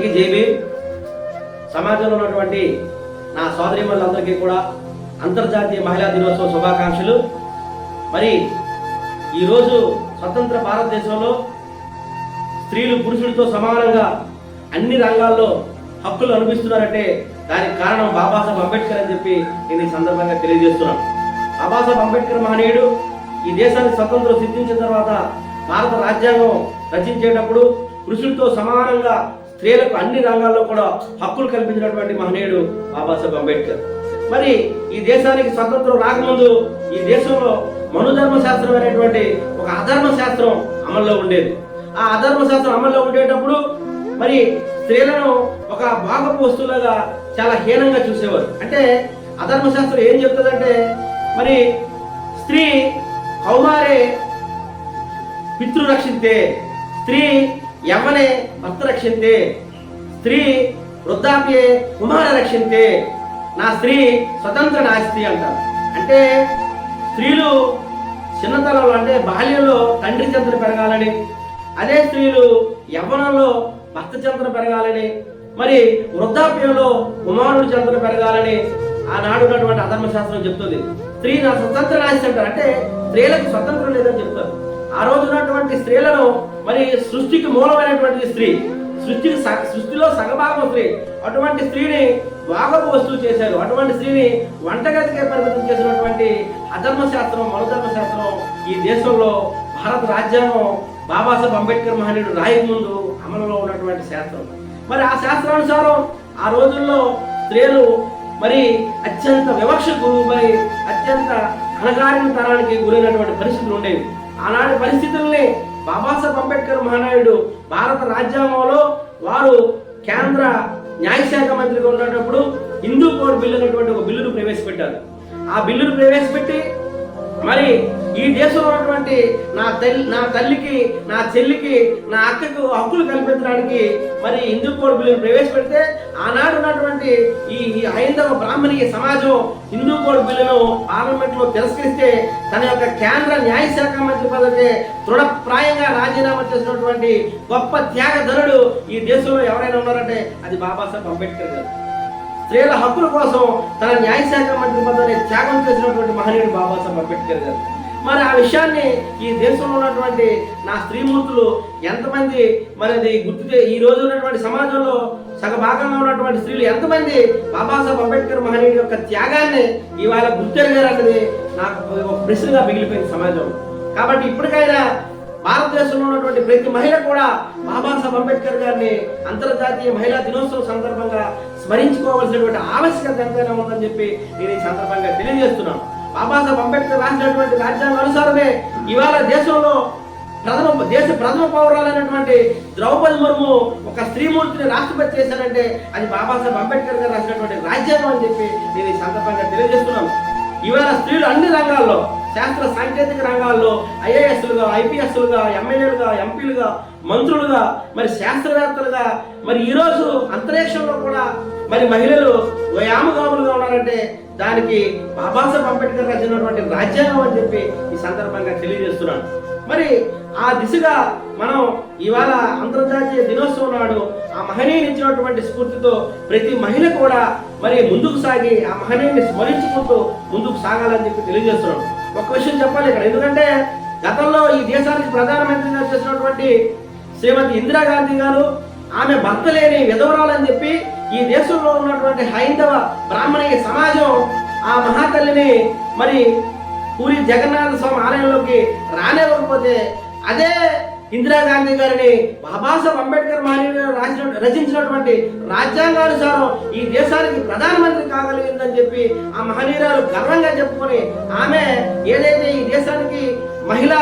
అందరికీ జేబీ. సమాజంలో ఉన్నటువంటి నా సోదరిమణులందరికీ కూడా అంతర్జాతీయ మహిళా దినోత్సవ శుభాకాంక్షలు. మరి ఈరోజు స్వతంత్ర భారతదేశంలో స్త్రీలు పురుషులతో సమానంగా అన్ని రంగాల్లో హక్కులు అనిపిస్తున్నారంటే దానికి కారణం బాబాసాహెబ్ అంబేద్కర్ అని చెప్పి నేను ఈ సందర్భంగా తెలియజేస్తున్నాను. బాబాసాహెబ్ అంబేద్కర్ మహనీయుడు ఈ దేశాన్ని స్వతంత్రం సిద్ధించిన తర్వాత భారత రాజ్యాంగం రచించేటప్పుడు పురుషులతో సమానంగా స్త్రీలకు అన్ని రంగాల్లో కూడా హక్కులు కల్పించినటువంటి మహనీయుడు బాబాసాహెబ్ అంబేద్కర్. మరి ఈ దేశానికి స్వతంత్రం రాకముందు ఈ దేశంలో మనుధర్మ శాస్త్రం అనేటువంటి ఒక అధర్మ శాస్త్రం అమల్లో ఉండేది. ఆ అధర్మ శాస్త్రం అమల్లో ఉండేటప్పుడు మరి స్త్రీలను ఒక భాగపు వస్తువులాగా చాలా హీనంగా చూసేవారు. అంటే అధర్మ శాస్త్రం ఏం చెప్తుందంటే మరి స్త్రీ కౌమారే పితృరక్షితే స్త్రీ యవ్వనే భర్త రక్షింతే స్త్రీ వృద్ధాప్యే కుమార రక్షింతే నా స్త్రీ స్వతంత్ర నాస్తి అంటారు. అంటే స్త్రీలు చిన్నతనంలో అంటే బాల్యంలో తండ్రి చెంతన పెరగాలని అదే స్త్రీలు యవ్వనంలో భర్త చెంతన పెరగాలని మరి వృద్ధాప్యంలో కుమారుడు చంద్ర పెరగాలని ఆనాడు ఉన్నటువంటి అధర్మ శాస్త్రం చెప్తుంది. స్త్రీ నా స్వతంత్ర నాస్తి అంటారు. అంటే స్త్రీలకు స్వతంత్రం లేదని చెప్తారు. ఆ రోజు ఉన్నటువంటి స్త్రీలను మరి సృష్టికి మూలమైనటువంటి స్త్రీ సృష్టికి సృష్టిలో సగభాగం స్త్రీ అటువంటి స్త్రీని వాగపు వస్తువు చేశారు. అటువంటి స్త్రీని వంటగదికే పరిమితం చేసినటువంటి అధర్మ శాస్త్రం శాస్త్రం ఈ దేశంలో భారత రాజ్యాంగం బాబాసాహెబ్ అంబేద్కర్ మహనీయుడు రాయక ముందు అమలులో ఉన్నటువంటి శాస్త్రం. మరి ఆ శాస్త్రానుసారం ఆ రోజుల్లో స్త్రీలు మరి అత్యంత వివక్షకు గురువుపై అత్యంత అణగారిన తరానికి గురైనటువంటి పరిస్థితులు ఉండేవి. ఆనాటి పరిస్థితుల్ని బాబాసాహెబ్ అంబేద్కర్ మహానాయుడు భారత రాజ్యాంగంలో వారు కేంద్ర న్యాయశాఖ మంత్రిగా ఉన్నప్పుడు హిందూ కోడ్ బిల్లు అనేటువంటి ఒక బిల్లును ప్రవేశపెట్టారు. ఆ బిల్లును ప్రవేశపెట్టి మరి ఈ దేశంలో ఉన్నటువంటి నా తల్లి నా తల్లికి నా చెల్లికి నా అక్కకు హక్కులు కల్పించడానికి మరి హిందూ కోడ్ బిల్లును ప్రవేశపెడితే ఆనాడు ఉన్నటువంటి ఈ ఈ హైందవ బ్రాహ్మణీయ సమాజం హిందూ కోడ్ బిల్లును పార్లమెంట్లో తిరస్కరిస్తే తన యొక్క కేంద్ర న్యాయశాఖ మంత్రి పదవికి దృఢప్రాయంగా రాజీనామా చేసినటువంటి గొప్ప త్యాగధనుడు ఈ దేశంలో ఎవరైనా ఉన్నారంటే అది బాబాసాహెబ్ అంబేద్కర్ గారు. స్త్రీల హక్కుల కోసం తన న్యాయశాఖ మంత్రి పదవిని త్యాగం చేసినటువంటి మహనీయుడు బాబాసాహెబ్ అంబేద్కర్ గారు. మరి ఆ విషయాన్ని ఈ దేశంలో ఉన్నటువంటి నా స్త్రీమూర్తులు ఎంతమంది మరి అది గుర్తు ఈ రోజు ఉన్నటువంటి సమాజంలో సగ భాగంగా ఉన్నటువంటి స్త్రీలు ఎంతమంది బాబాసాహెబ్ అంబేద్కర్ మహనీయుడి యొక్క త్యాగాన్ని ఇవాళ గుర్తెరగారన్నది నాకు ఒక ప్రశ్నగా మిగిలిపోయింది సమాజం కాబట్టి ఇప్పటికైనా భారతదేశంలో ఉన్నటువంటి ప్రతి మహిళ కూడా బాబాసాహెబ్ అంబేద్కర్ గారిని అంతర్జాతీయ మహిళా దినోత్సవం సందర్భంగా స్మరించుకోవాల్సినటువంటి ఆవశ్యకత ఎంతైనా ఉందని చెప్పి నేను ఈ సందర్భంగా తెలియజేస్తున్నాను. బాబాసాహెబ్ అంబేద్కర్ రాసినటువంటి రాజ్యాంగ అనుసారమే ఇవాళ దేశంలో ప్రథమ దేశ ప్రథమ పౌరాలైనటువంటి ద్రౌపది ముర్ము ఒక స్త్రీమూర్తిని రాష్ట్రపతి చేశారంటే అది బాబాసాహెబ్ అంబేద్కర్ గారు రాసినటువంటి రాజ్యాంగం అని చెప్పి నేను ఈ సందర్భంగా తెలియజేస్తున్నాను ఇవాళ స్త్రీలు అన్ని రంగాల్లో శాస్త్ర సాంకేతిక రంగాల్లో ఐఏఎస్లుగా ఐపీఎస్లుగా ఎమ్మెల్యేలుగా ఎంపీలుగా మంత్రులుగా మరి శాస్త్రవేత్తలుగా మరి ఈరోజు అంతరిక్షంలో కూడా మరి మహిళలు వ్యామగాములుగా ఉన్నారంటే దానికి బాబాసాహెబ్ అంబేద్కర్ రచించినటువంటి రాజ్యాంగం అని చెప్పి ఈ సందర్భంగా తెలియజేస్తున్నాను. మరి ఆ దిశగా మనం ఇవాళ అంతర్జాతీయ దినోత్సవం నాడు ఆ మహనీయుని ఇచ్చినటువంటి స్ఫూర్తితో ప్రతి మహిళ కూడా మరి ముందుకు సాగి ఆ మహనీయుని స్మరించుకుంటూ ముందుకు సాగాలని చెప్పి తెలియజేస్తున్నాం ఒక విషయం చెప్పాలి ఇక్కడ. ఎందుకంటే గతంలో ఈ దేశానికి ప్రధానమంత్రిగా చేసినటువంటి శ్రీమతి ఇందిరాగాంధీ గారు ఆమె భర్త లేని విధవరాలని చెప్పి ఈ దేశంలో ఉన్నటువంటి హైందవ బ్రాహ్మణీయ సమాజం ఆ మహాతల్లిని మరి పూరి జగన్నాథ స్వామి ఆలయంలోకి రానివ్వకపోతే అదే ఇందిరాగాంధీ గారిని బాబాసాహెబ్ అంబేద్కర్ మహనీయుడు రాసిన రచించినటువంటి రాజ్యాంగానుసారం ఈ దేశానికి ప్రధానమంత్రి కాగలిగిందని చెప్పి ఆ మహనీయురాలు గర్వంగా చెప్పుకొని ఆమె ఏదైతే ఈ దేశానికి మహిళ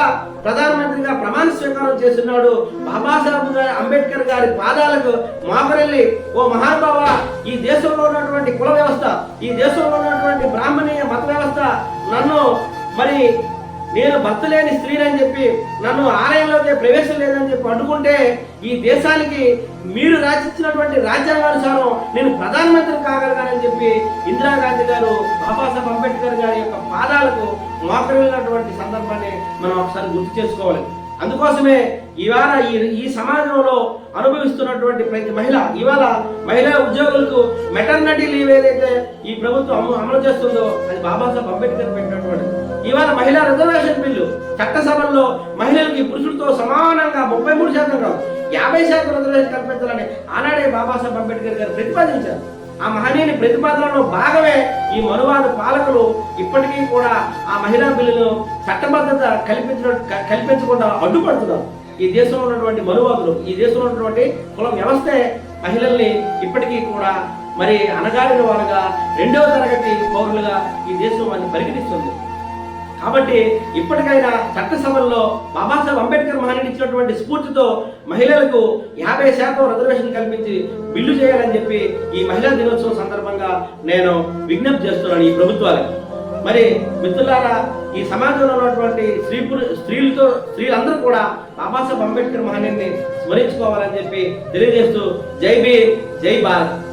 ప్రధానమంత్రిగా ప్రమాణ స్వీకారం చేస్తున్నాడు బాబాసాహెబ్ గారి అంబేద్కర్ గారి పాదాలకు మోకరెళ్ళి ఓ మహానుభావ ఈ దేశంలో ఉన్నటువంటి కుల వ్యవస్థ ఈ దేశంలో ఉన్నటువంటి బ్రాహ్మణీయ మత వ్యవస్థ నన్ను మరి నేను భర్త లేని స్త్రీని చెప్పి నన్ను ఆలయంలోకి ప్రవేశం లేదని చెప్పి అడ్డుకుంటే ఈ దేశానికి మీరు రాసిచ్చినటువంటి రాజ్యాంగానుసారం నేను ప్రధానమంత్రి కాగలగానని చెప్పి ఇందిరాగాంధీ గారు బాబాసాహెబ్ అంబేద్కర్ గారి యొక్క పాదాలకు మోకరిల్లినటువంటి సందర్భాన్ని మనం ఒకసారి గుర్తు చేసుకోవాలి. అందుకోసమే ఇవాళ ఈ ఈ సమాజంలో అనుభవిస్తున్నటువంటి ప్రతి మహిళ ఇవాళ మహిళా ఉద్యోగులకు మెటర్నిటీ లీవ్ ఏదైతే ఈ ప్రభుత్వం అమలు అమలు చేస్తుందో అది బాబాసాహెబ్ అంబేద్కర్ పెట్టినటువంటి. ఇవాళ మహిళా రిజర్వేషన్ బిల్లు చట్టసభల్లో మహిళలకి పురుషులతో సమానంగా ముప్పై మూడు శాతం కాదు యాభై శాతం రిజర్వేషన్ కల్పించాలని ఆనాడే బాబాసాహెబ్ అంబేద్కర్ గారు ప్రతిపాదించారు. ఆ మహనీయుని ప్రతిపాదనలో భాగమే ఈ మనువాద పాలకులు ఇప్పటికీ కూడా ఆ మహిళా బిల్లును చట్టబద్ధత కల్పించడం కల్పించకుండా అడ్డుపడుతున్నారు. ఈ దేశంలో ఉన్నటువంటి మనువాదులు ఈ దేశంలో ఉన్నటువంటి కుల వ్యవస్థే మహిళల్ని ఇప్పటికీ కూడా మరి అనగాడిన వారుగా రెండవ తరగతి పౌరులుగా ఈ దేశం వారిని పరిగణిస్తుంది. కాబట్టి ఇప్పటికైనా చట్టసభల్లో బాబాసాహెబ్ అంబేద్కర్ మహానీయుడు ఇచ్చినటువంటి స్ఫూర్తితో మహిళలకు యాభై శాతం రిజర్వేషన్ కల్పించి బిల్లు చేయాలని చెప్పి ఈ మహిళా దినోత్సవం సందర్భంగా నేను విజ్ఞప్తి చేస్తున్నాను ఈ ప్రభుత్వాలకు. మరి మిత్రులారా ఈ సమాజంలో ఉన్నటువంటి స్త్రీ పురు- స్త్రీలతో స్త్రీలందరూ కూడా బాబాసాహెబ్ అంబేద్కర్ మహానీయుని స్మరించుకోవాలని చెప్పి తెలియజేస్తూ జై భీ జై భారత్.